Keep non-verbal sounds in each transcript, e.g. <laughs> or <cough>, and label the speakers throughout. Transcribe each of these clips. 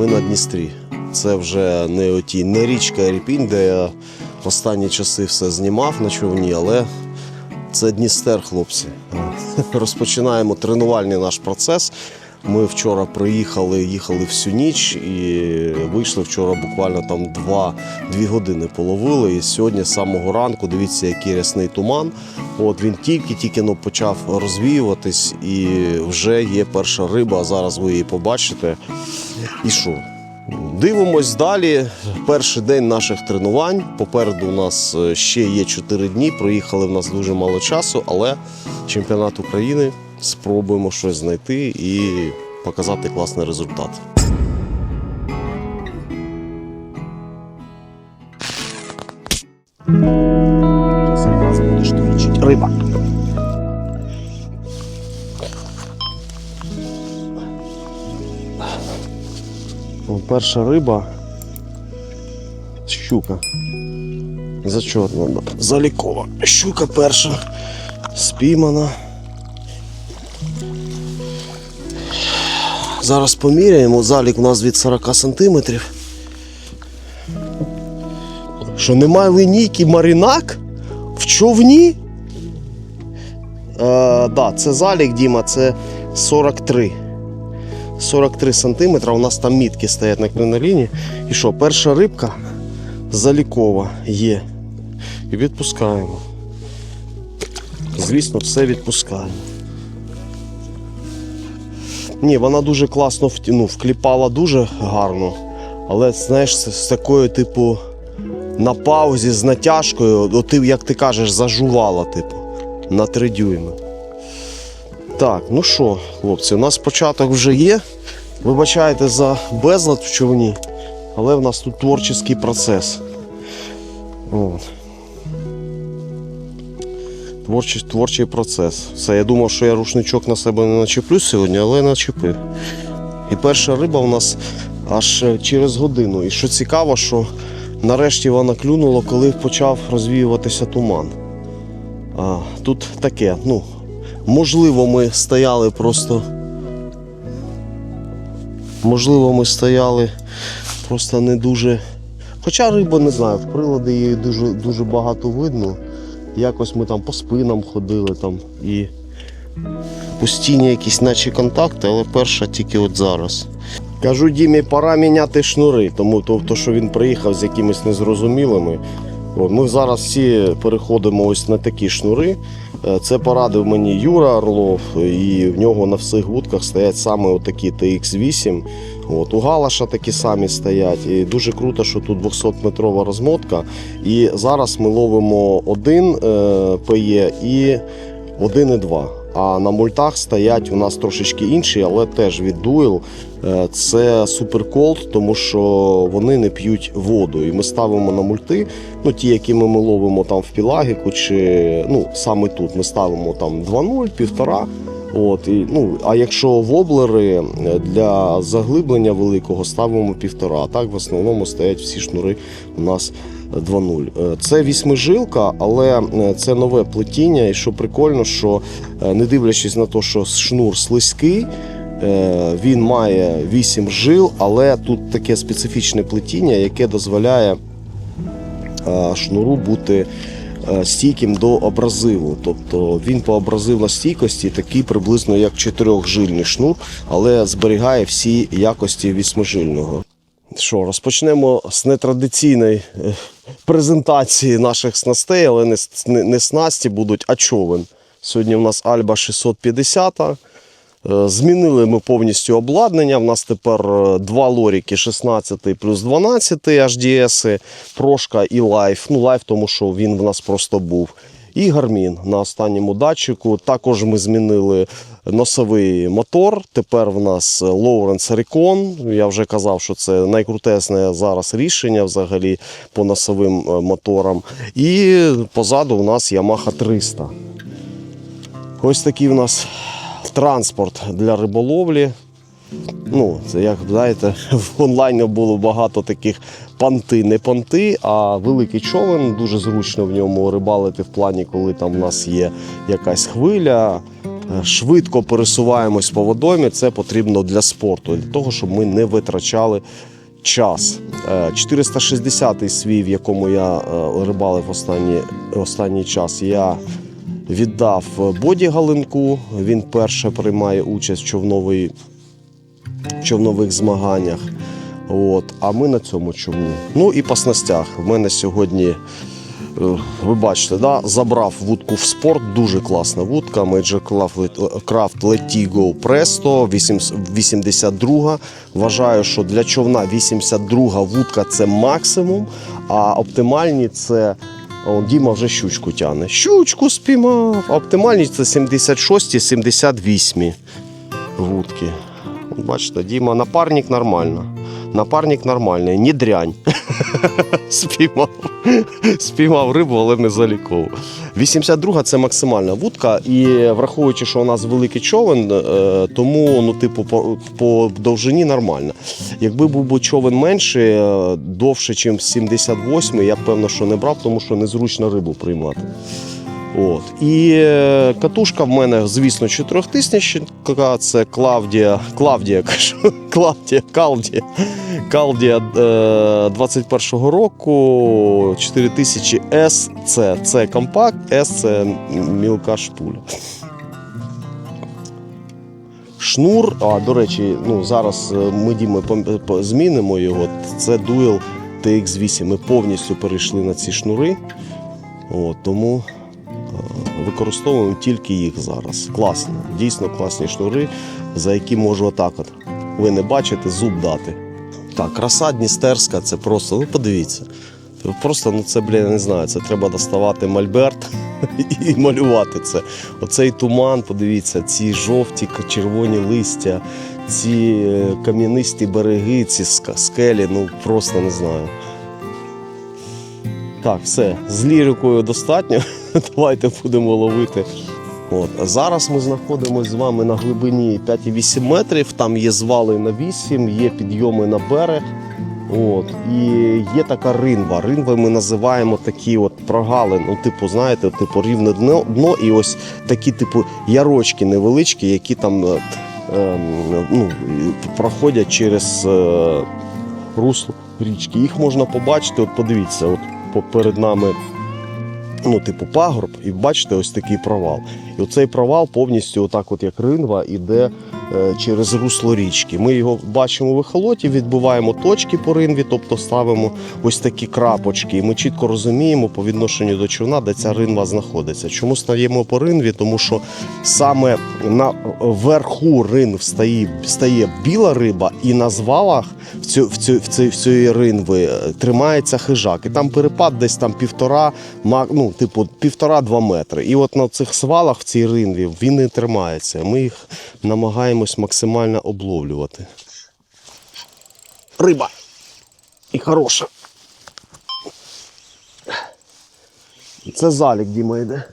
Speaker 1: ми на Дністрі. Це вже не оті, не річка Ірпінь, де я останні часи все знімав на човні, але це Дністер, хлопці. Розпочинаємо тренувальний наш процес. Ми вчора приїхали, їхали всю ніч і вийшли вчора буквально там 2, 2 години половили. І сьогодні з самого ранку дивіться, який рясний туман. От він тільки-тільки ну, почав розвіюватись, і вже є перша риба. Зараз ви її побачите. І що? Дивимось далі. Перший день наших тренувань. Попереду у нас е, ще є 4 дні. Проїхали в нас дуже мало часу, але чемпіонат України спробуємо щось знайти і показати класний результат. Риба. Перша риба. Щука. Зачетна. да. Залікова. Щука перша. Спіймана. Зараз поміряємо. Залік у нас від 40 сантиметрів. Що немає линійки маринак в човні? Е, да, це залік, Діма, це 43. 43 сантиметра. У нас там мітки стоять на криноліні. І що, перша рибка залікова є. І відпускаємо. Звісно, все відпускаємо. Ні, вона дуже класно ну, вкліпала дуже гарно. Але знаєш, з, такою, типу, на паузі, з натяжкою, от як ти кажеш, зажувала, типу, на 3 дюйми. Так, ну що, хлопці, у нас початок вже є. Вибачайте за безлад в човні, але в нас тут творчий процес. От. Творчий, творчий процес. Все, я думав, що я рушничок на себе не начеплю сьогодні, але начепив. І перша риба у нас аж е, через годину. І що цікаво, що нарешті вона клюнула, коли почав розвіюватися туман. А, тут таке, ну, можливо, ми стояли просто. Можливо, ми стояли просто не дуже. Хоча риба не знаю, в приладі її дуже, дуже багато видно. Якось ми там по спинам ходили там і постійні якісь наче контакти, але перша тільки от зараз. Кажу Дімі, пора міняти шнури, тому тобто, що він приїхав з якимись незрозумілими. От, ми зараз всі переходимо ось на такі шнури. Е, Це порадив мені Юра Орлов, і в нього на всіх вудках стоять саме отакі TX8. От, у Галаша такі самі стоять. І дуже круто, що тут 200-метрова розмотка. І зараз ми ловимо один е, ПЕ і один і два. А на мультах стоять у нас трошечки інші, але теж від Duel. Е, Це Super Cold, тому що вони не п'ють воду. І ми ставимо на мульти, ну ті, які ми, ловимо там в Пілагіку, чи ну саме тут ми ставимо там 2-0, півтора. От, і, ну, а якщо воблери е, для заглиблення великого ставимо півтора. Так в основному стоять всі шнури у нас 2.0. Е, Це вісьмижилка, але е, це нове плетіння. І що прикольно, що не дивлячись на те, що шнур слизький, він має 8 жил, але тут таке специфічне плетіння, яке дозволяє шнуру бути стійким до абразиву. Тобто він по абразивностійкості такий приблизно як чотирьохжильний шнур, але зберігає всі якості вісьмижильного. Що, розпочнемо з нетрадиційної е, презентації наших снастей, але не, не, не снасті будуть, а човен. Сьогодні у нас Альба 650. Е, Змінили ми повністю обладнання. У нас тепер е, два лоріки 16 плюс 12 HDS, прошка і лайф. Ну, лайф, тому що він в нас просто був. І гармін на останньому датчику. Також ми змінили носовий мотор. Тепер в нас Lowrance Recon. Я вже казав, що це найкрутесне зараз рішення взагалі по носовим е, моторам. І позаду у нас Yamaha 300. Ось такий у нас транспорт для риболовлі. Ну, це як знаєте, <laughs> в онлайні було багато таких панти, не панти, а великий човен. Дуже зручно в ньому рибалити в плані, коли там у нас є якась хвиля. е, швидко пересуваємось по водоймі, це потрібно для спорту, для того, щоб ми не витрачали час. Е, 460-й свій, в якому я е, рибалив останній, останній час, я віддав Боді Галинку. Він перше приймає участь в човновій, човнових змаганнях. От, а ми на цьому човні. Ну і по снастях. В мене сьогодні, е, ви бачите, да, забрав вудку в спорт. Дуже класна вудка. Major Craft Letigo Presto 82. Вважаю, що для човна 82 вудка це максимум, а оптимальні це. О, Діма вже щучку тягне. Щучку спіймав. А Оптимальні це 76-78 вудки. Бачите, Діма, напарник нормально. Напарник нормальний, не дрянь. <laughs> Спіймав. Спіймав рибу, але не заліков. 82 це максимальна вудка, і враховуючи, що у нас великий човен, е, тому ну, типу, по, по довжині нормально. Якби був би човен менший, е, довше, ніж 78, я б певно, що не брав, тому що незручно рибу приймати. От. І е, катушка в мене, звісно, 4000, це Клавдія, Клавдія, <laughs> кажу, Клавдія, Калдія, Калдія е, 21-го року 4000 S, це, компакт, S це мілка шпуля. Шнур, а до речі, ну зараз е, ми Діми змінимо його. Це Dual TX8. Ми повністю перейшли на ці шнури. От, тому використовуємо тільки їх зараз. Класно, дійсно класні шнури, за які можу отак от. Ви не бачите, зуб дати. Так, краса Дністерська, це просто, ну подивіться. Просто, ну це, блін, не знаю, це треба доставати мольберт <laughs> і малювати це. Оцей туман, подивіться, ці жовті, червоні листя, ці е, кам'янисті береги, ці скелі, ну просто не знаю. Так, все, з лірикою достатньо. <laughs> <laughs> Давайте будемо ловити. От. Зараз ми знаходимося з вами на глибині 5,8 метрів. Там є звали на 8, є підйоми на берег. От. І є така ринва. Ринва ми називаємо такі от прогали, ну, типу, знаєте, типу рівне дно, дно і ось такі, типу, ярочки невеличкі, які там е, ем, ну, проходять через е, русло річки. Їх можна побачити, от подивіться, от перед нами ну, типу, пагорб, і бачите, ось такий провал. І оцей провал повністю, отак, от як ринва, іде через русло річки. Ми його бачимо в ехолоті, відбиваємо точки по ринві, тобто ставимо ось такі крапочки. І ми чітко розуміємо по відношенню до човна, де ця ринва знаходиться. Чому стаємо по ринві? Тому що саме на верху ринв стає, стає біла риба, і на звалах в цю, в цю, в цю, в цієї ринви е, тримається хижак. І там перепад десь там півтора, ну, типу, півтора-два метри. І от на цих свалах в цій ринві він не тримається. Ми їх намагаємось максимально обловлювати. Риба. І хороша. Це залік, Діма йде.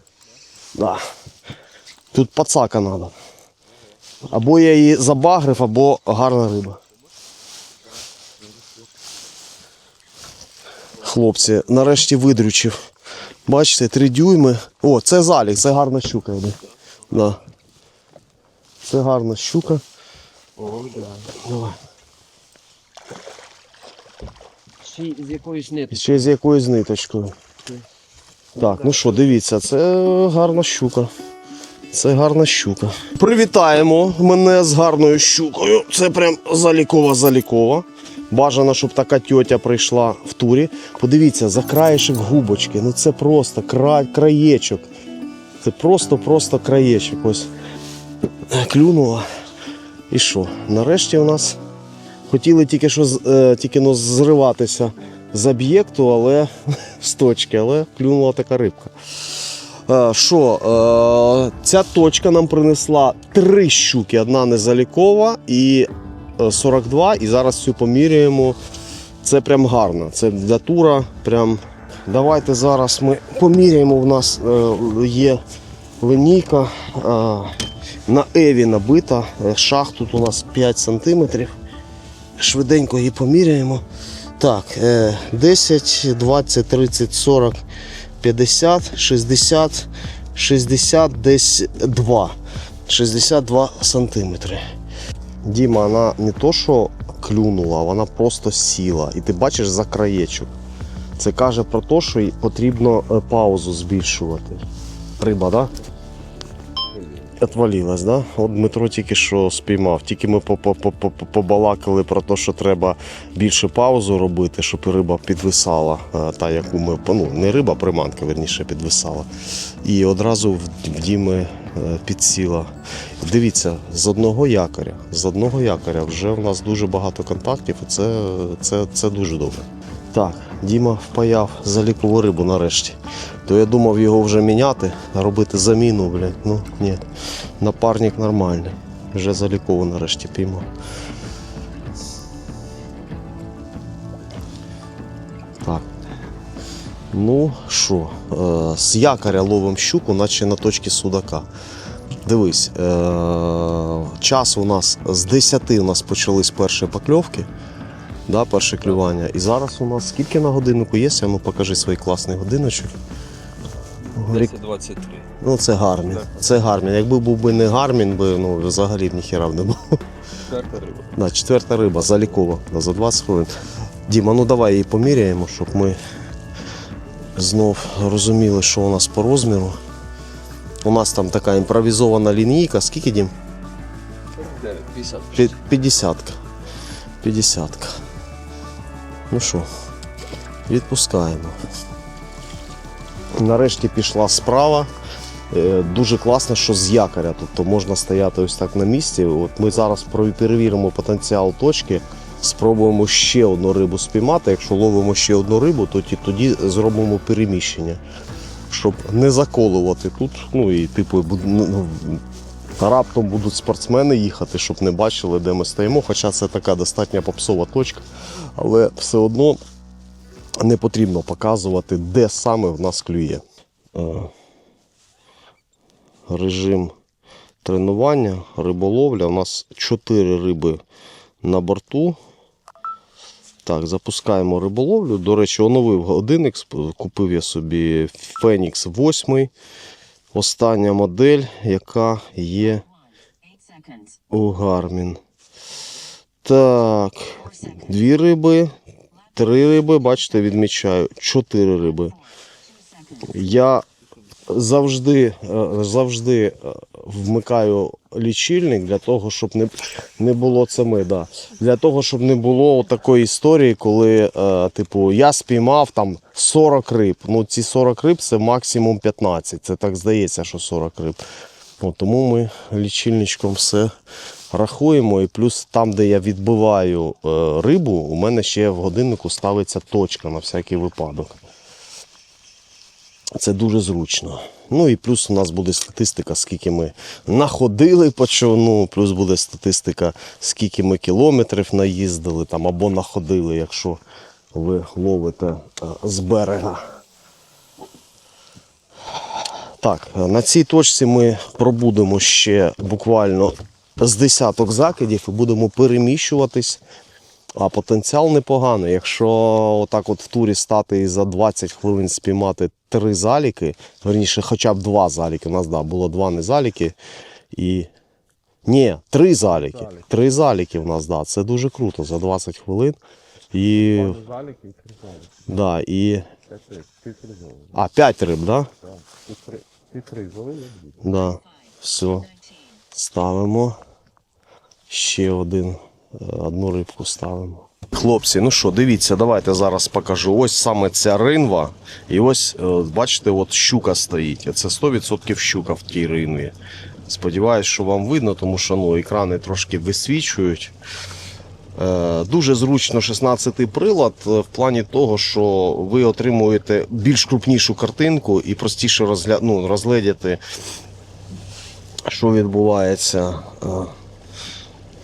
Speaker 1: Да. Тут пацака треба. Або я її забагрив, або гарна риба. Хлопці, нарешті видрючив. Бачите, три дюйми. О, це залік, це гарна щука йде. Да. Це гарна щука. Давай.
Speaker 2: Ще з якоїсь нитки.
Speaker 1: Ще з якоюсь ниточкою. Так, ну що, дивіться, це гарна щука. Це гарна щука. Привітаємо мене з гарною щукою. Це прям залікова залікова. Бажано, щоб така тьотя прийшла в турі. Подивіться, за краєшок губочки. Ну це просто кра... краєчок. Це просто-просто краєчок. Ось клюнула. І що? Нарешті у нас хотіли тільки що е, тільки но зриватися з об'єкту, але <laughs> з точки, але клюнула така рибка. Е, Що, е, ця точка нам принесла три щуки, одна незалікова і е, 42. І зараз цю поміряємо. Це прям гарно. Це для тура. Прям. Давайте зараз ми поміряємо. У нас є линійка. На Еві набита. Е, Шах тут у нас 5 см. Швиденько її поміряємо. Так, е, 10, 20, 30, 40, 50, 60, 60, десь 2. 62 сантиметри. Діма, вона не то, що клюнула, вона просто сіла. І ти бачиш за краєчок. Це каже про те, що потрібно е, паузу збільшувати. Риба, так? Да? Отвалилась, да? От Дмитро тільки що спіймав. Тільки ми по- по- по- по- побалакали про те, що треба більше паузу робити, щоб риба підвисала. е, Та, яку ми, ну, не риба, а приманка, верніше, підвисала. І одразу в в Діми е, підсіла. Дивіться, з одного якоря, з одного якоря вже в нас дуже багато контактів, і це, це, це дуже добре. Так, Діма впаяв залікову рибу нарешті. То я думав його вже міняти, робити заміну, блядь. Ну ні. Напарник нормальний. Вже залікову нарешті піймав. Так. Ну що, е, з якоря ловим щуку, наче на точці судака. Дивись, е, час у нас з 10 у нас почались перші покльовки. Да, перше клювання. І зараз у нас скільки на годиннику є? Ну покажи свій класний годиночок.
Speaker 3: 10-23.
Speaker 1: Ну це Гармін. Це Гармін. Якби був би не Гармін, би ну взагалі б ніхіра б не було.
Speaker 3: Карта риба.
Speaker 1: Да, четверта риба залікова да, за 20 хвилин. Діма, ну давай її поміряємо, щоб ми знов розуміли, що у нас по розміру. У нас там така імпровізована лінійка. Скільки дім?
Speaker 3: 50.
Speaker 1: 50. 50. Ну що, відпускаємо. Нарешті пішла справа. Е, Дуже класно, що з якоря. Тобто можна стояти ось так на місці. От ми зараз перевіримо потенціал точки, спробуємо ще одну рибу спіймати. Якщо ловимо ще одну рибу, то тоді зробимо переміщення, щоб не заколувати тут. Ну і типу ну, раптом будуть спортсмени їхати, щоб не бачили, де ми стоїмо. Хоча це така достатньо попсова точка, але все одно не потрібно показувати, де саме в нас клює. Е, Режим тренування, риболовля. У нас 4 риби на борту. Так, запускаємо риболовлю. До речі, оновив годинник. Купив я собі Phoenix 8. Остання модель, яка є у Гармін. Так, дві риби, три риби, бачите, відмічаю, чотири риби. Я завжди, е, завжди е, вмикаю лічильник для того, щоб не, не було це ми, да. Для того, щоб не було такої історії, коли, е, типу, я спіймав там 40 риб. Ну, ці 40 риб це максимум 15. Це так здається, що 40 риб. От, тому ми лічильничком все рахуємо. І плюс там, де я відбиваю рибу, у мене ще в годиннику ставиться точка на всякий випадок. Це дуже зручно. Ну і плюс у нас буде статистика, скільки ми находили по човну, плюс буде статистика, скільки ми кілометрів наїздили там, або находили, якщо ви ловите е, з берега. Так, е, на цій точці ми пробудемо ще буквально з десяток закидів і будемо переміщуватись. А потенціал непоганий. Якщо отак от в турі стати і за 20 хвилин спіймати три заліки, верніше, хоча б два заліки. У нас да, було два не заліки. І. Ні, три заліки.
Speaker 3: Заліки.
Speaker 1: Три заліки в нас, да. Це дуже круто за 20 хвилин. І.
Speaker 3: Залік і три залік.
Speaker 1: Да, і...
Speaker 3: Ти три залік.
Speaker 1: А, 5 риб, да?
Speaker 3: Так. Залік, як буде.
Speaker 1: Да. Все. Ставимо. Ще один. Одну рибку ставимо. Хлопці, ну що, дивіться, давайте зараз покажу. Ось саме ця ринва. І ось, е, бачите, от щука стоїть. Це 100% щука в тій ринві. Сподіваюсь, що вам видно, тому що ну, екрани трошки висвічують. Е, Дуже зручно 16-й прилад е, в плані того, що ви отримуєте більш крупнішу картинку і простіше розгля... ну, розглядіти, що відбувається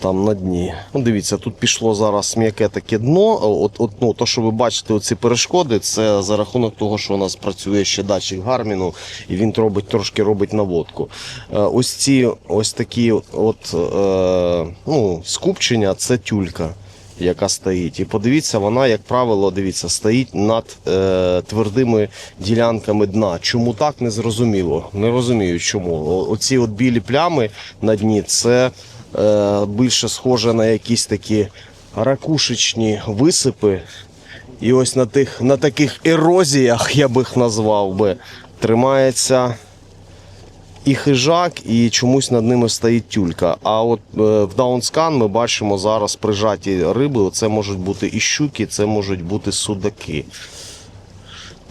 Speaker 1: там на дні. Ну, дивіться, тут пішло зараз м'яке таке дно. От, от, ну, то, що ви бачите, оці перешкоди, це за рахунок того, що у нас працює ще датчик Гарміну, і він робить, трошки робить наводку. Е, ось ці ось такі от, е, ну, скупчення це тюлька. яка стоїть. І подивіться, вона, як правило, дивіться, стоїть над е, твердими ділянками дна. Чому так, не зрозуміло. Не розумію, чому. Оці от білі плями на дні це більше схоже на якісь такі ракушечні висипи. І ось на тих на таких ерозіях, я би їх назвав би, тримається і хижак, і чомусь над ними стоїть тюлька. А от е, в даунскан ми бачимо зараз прижаті риби. Це можуть бути і щуки, це можуть бути судаки.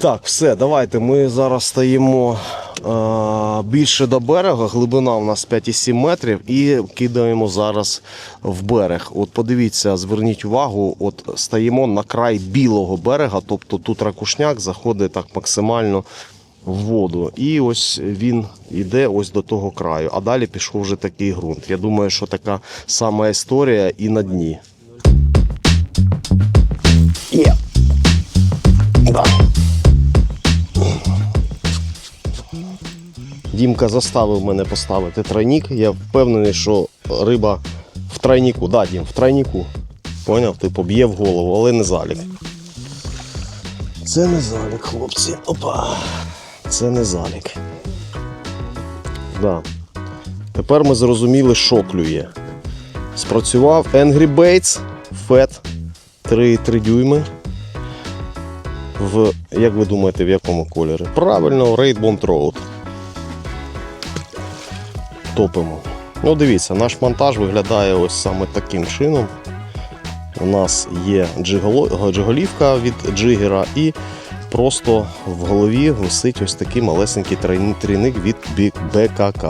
Speaker 1: Так, все, давайте. Ми зараз стоїмо е, більше до берега. Глибина у нас 5,7 метрів і кидаємо зараз в берег. От подивіться, зверніть увагу, от стоїмо на край білого берега, тобто тут ракушняк заходить так максимально в воду. І ось він йде ось до того краю. А далі пішов вже такий ґрунт. Я думаю, що така сама історія і на дні. Є. Дімка заставив мене поставити тройник. Я впевнений, що риба в тройнику. Да, Дім, в тройнику. Поняв? Типу б'є в голову, але не залік. Це не залік, хлопці. Опа. Це не залік. Да. Тепер ми зрозуміли, що клює. Спрацював Angry Baits FET 3,3 дюйми. В, як ви думаєте, в якому кольорі? Правильно, Raid Bond Road. Топимо. Ну, дивіться, наш монтаж виглядає ось саме таким чином. У нас є джиголівка від джигера і просто в голові висить ось такий малесенький трійник від БКК.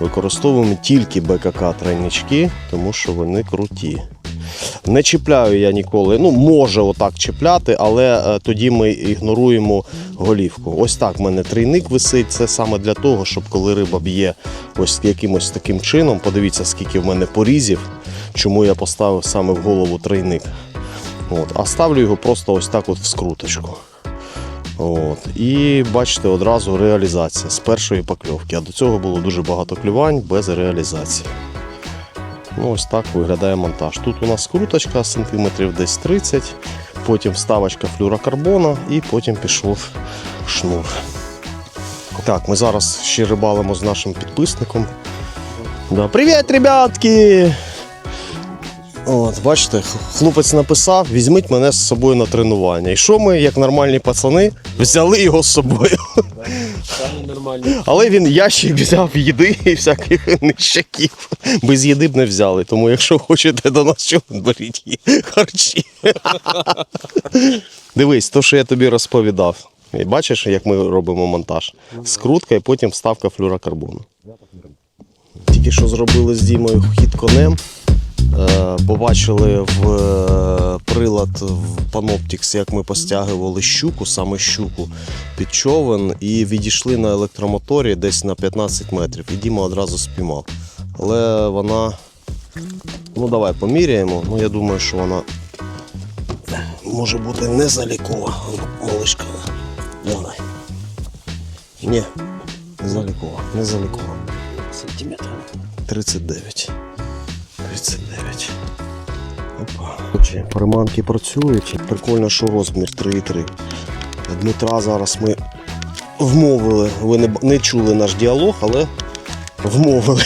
Speaker 1: Використовуємо тільки БКК тройнички, тому що вони круті. Не чіпляю я ніколи. Ну, може отак чіпляти, але е, тоді ми ігноруємо голівку. Ось так в мене трійник висить. Це саме для того, щоб коли риба б'є ось якимось таким чином, подивіться, скільки в мене порізів, чому я поставив саме в голову трійник. От. А ставлю його просто ось так от в скруточку. От. І бачите, одразу реалізація з першої покльовки. А до цього було дуже багато клювань без реалізації. Ну, ось так виглядає монтаж. Тут у нас круточка сантиметрів десь 30, потім вставочка флюрокарбона і потім пішов шнур. Так, ми зараз ще рибалимо з нашим підписником. Да. Привіт, ребятки! От, бачите, хлопець написав: візьміть мене з собою на тренування. І що ми, як нормальні пацани, взяли його з собою. Але він ящик взяв їди і всяких нищаків. Без їди б не взяли. Тому якщо хочете до нас чого, беріть її харчі. Дивись, то, що я тобі розповідав. І Бачиш, як ми робимо монтаж? Скрутка і потім вставка флюрокарбону. Тільки що зробили з Дімою хід конем. Е, Побачили в е, прилад в Panoptix, як ми постягували щуку, саме щуку під човен, і відійшли на електромоторі десь на 15 метрів. І Діма одразу спіймав. Але вона. Ну давай поміряємо. Ну я думаю, що вона може бути не залікова. Малишка. Давай. Ні, не залікова, не залікова.
Speaker 2: Сантиметр.
Speaker 1: 39. 39. Опа. Приманки працюють. Прикольно, що розмір 3,3. Дмитра зараз ми вмовили. Ви не, не чули наш діалог, але вмовили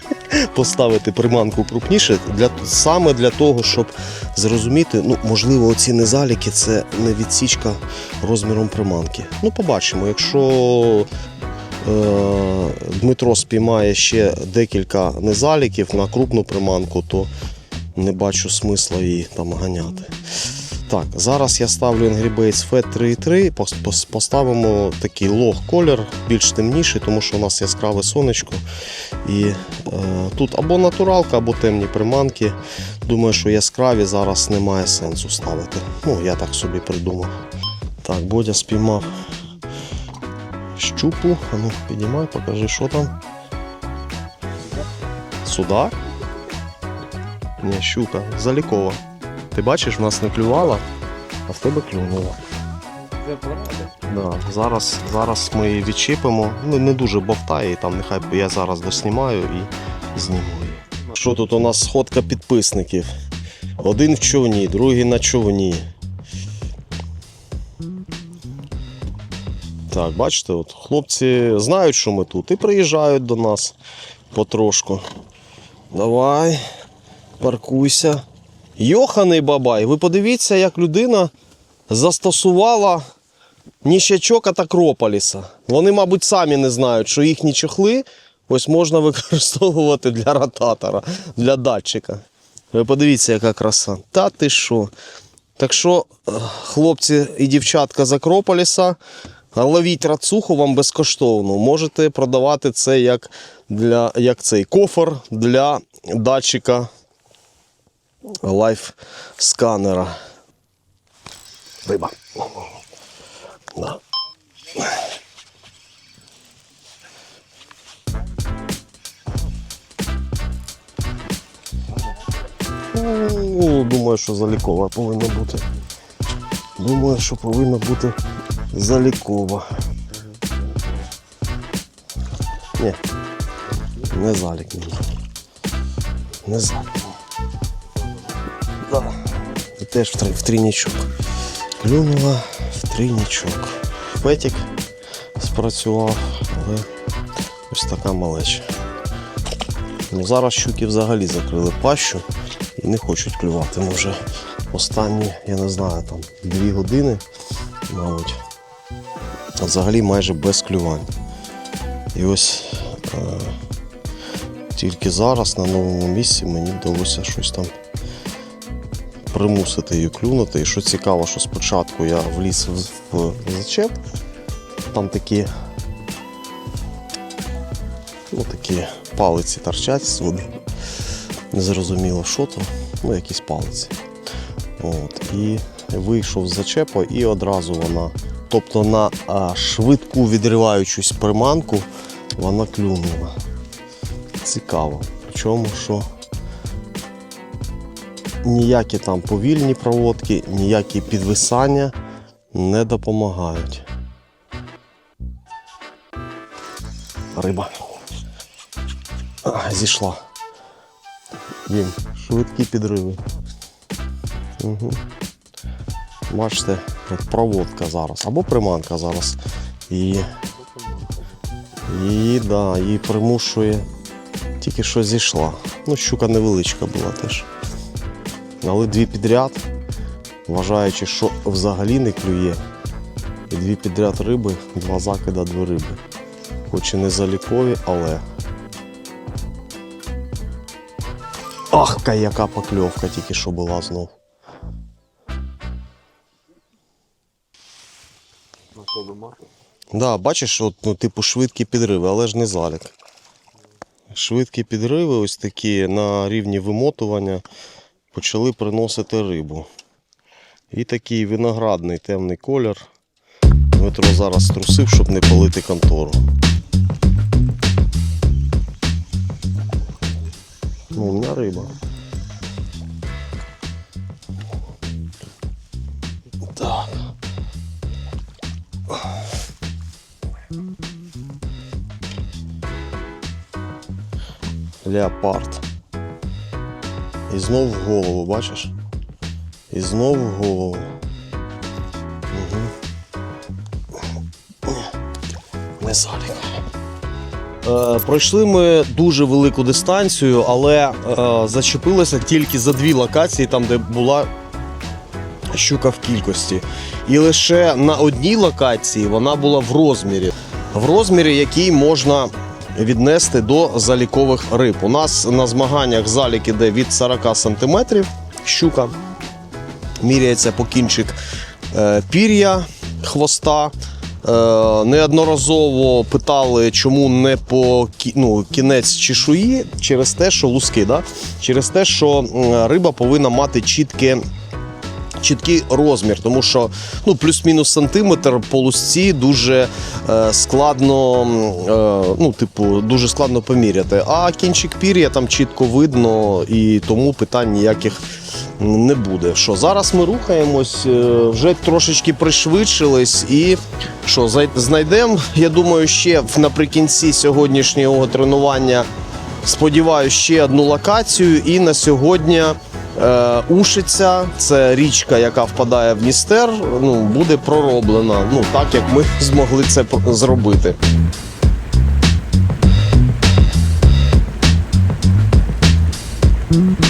Speaker 1: <laughs> поставити приманку крупніше для, саме для того, щоб зрозуміти, ну, можливо, оці незаліки це не відсічка розміром приманки. Ну, побачимо, якщо Е, Дмитро спіймає ще декілька незаліків на крупну приманку, то не бачу смисла її там ганяти. Так, зараз я ставлю Angry Baits FET 3.3, пос- пос- поставимо такий лог колір, більш темніший, тому що у нас яскраве сонечко. І е, тут або натуралка, або темні приманки. Думаю, що яскраві зараз немає сенсу ставити. Ну, я так собі придумав. Так, Бодя спіймав щупу. А ну, підіймай, покажи, що там. Судак? Ні, щука, залікова. Ти бачиш, в нас не клювала, а в тебе клюнула. Да, зараз, зараз ми її відчіпимо. Ну, не дуже бовтає, і там нехай я зараз доснімаю і зніму її. Що тут у нас сходка підписників? Один в човні, другий на човні. Так, бачите, от хлопці знають, що ми тут, і приїжджають до нас потрошку. Давай, паркуйся. Йоханий бабай, ви подивіться, як людина застосувала ніщачок от Акрополіса. Вони, мабуть, самі не знають, що їхні чохли ось можна <laughs> використовувати для ротатора, для датчика. Ви подивіться, яка краса. Та ти що? Так що, е, хлопці і дівчатка з Акрополіса, ловіть рацуху вам безкоштовно. Можете продавати це як, для, як цей кофр для датчика лайф-сканера. Риба. Да. Думаю, що залікова повинна бути. Думаю, що повинна бути залікова. Ні. Не залік. ні. Не залік. Да. І теж в, в трійничок. Клюнула в трійничок. Петик спрацював, але ось така малеча. Ну, зараз щуки взагалі закрили пащу і не хочуть клювати. Ми вже останні, я не знаю, там дві години, мабуть. Взагалі майже без клювань. І ось е, тільки зараз на новому місці мені вдалося щось там примусити її клюнути. І що цікаво, що спочатку я вліз в, в зачеп, там такі, ну, такі палиці торчать з води. Незрозуміло, що то, ну якісь палиці. От, і вийшов з зачепа і одразу вона, тобто на швидку відриваючусь приманку, вона клюнула. Цікаво. Причому, що ніякі там повільні проводки, ніякі підвисання не допомагають. Риба. Зійшла. Дім, швидкі підриви. Угу. Бачите, от проводка зараз або приманка зараз. І, і, да, і примушує. Тільки що зійшла. Ну, щука невеличка була теж. Але дві підряд, вважаючи, що взагалі не клює. І дві підряд риби, два закида, дві риби. Хоч і не залікові, але. Ах, яка покльовка тільки що була знов. Да, бачиш, от, ну, типу швидкі підриви, але ж не залік. Швидкі підриви, ось такі на рівні вимотування, почали приносити рибу. І такий виноградний темний колір. Дмитро зараз трусив, щоб не палити контору. Ну, у риба. Так. Леопард. І знов в голову, бачиш? І знов в голову. Угу. Не залік. Е, пройшли ми дуже велику дистанцію, але е, зачепилися тільки за дві локації, там, де була щука в кількості. І лише на одній локації вона була в розмірі. В розмірі, який можна віднести до залікових риб. У нас на змаганнях залік іде від 40 см щука. Міряється по кінчик е, пір'я хвоста. Е, неодноразово питали, чому не по ну, кінець чешуї, через те, що луски, да? через те, що риба повинна мати чітке. Чіткий розмір, тому що ну, плюс-мінус сантиметр по лусці дуже е, складно, е, ну, типу, дуже складно поміряти. А кінчик пір'я там чітко видно, і тому питань ніяких не буде. Що зараз ми рухаємось, е, вже трошечки пришвидшились, і що знайдемо, я думаю, ще наприкінці сьогоднішнього тренування. Сподіваюся, ще одну локацію. І на сьогодні Ушиця, це річка, яка впадає в Дністер, ну, буде пророблена. Ну, так як ми <laughs> змогли це зробити.
Speaker 4: Thank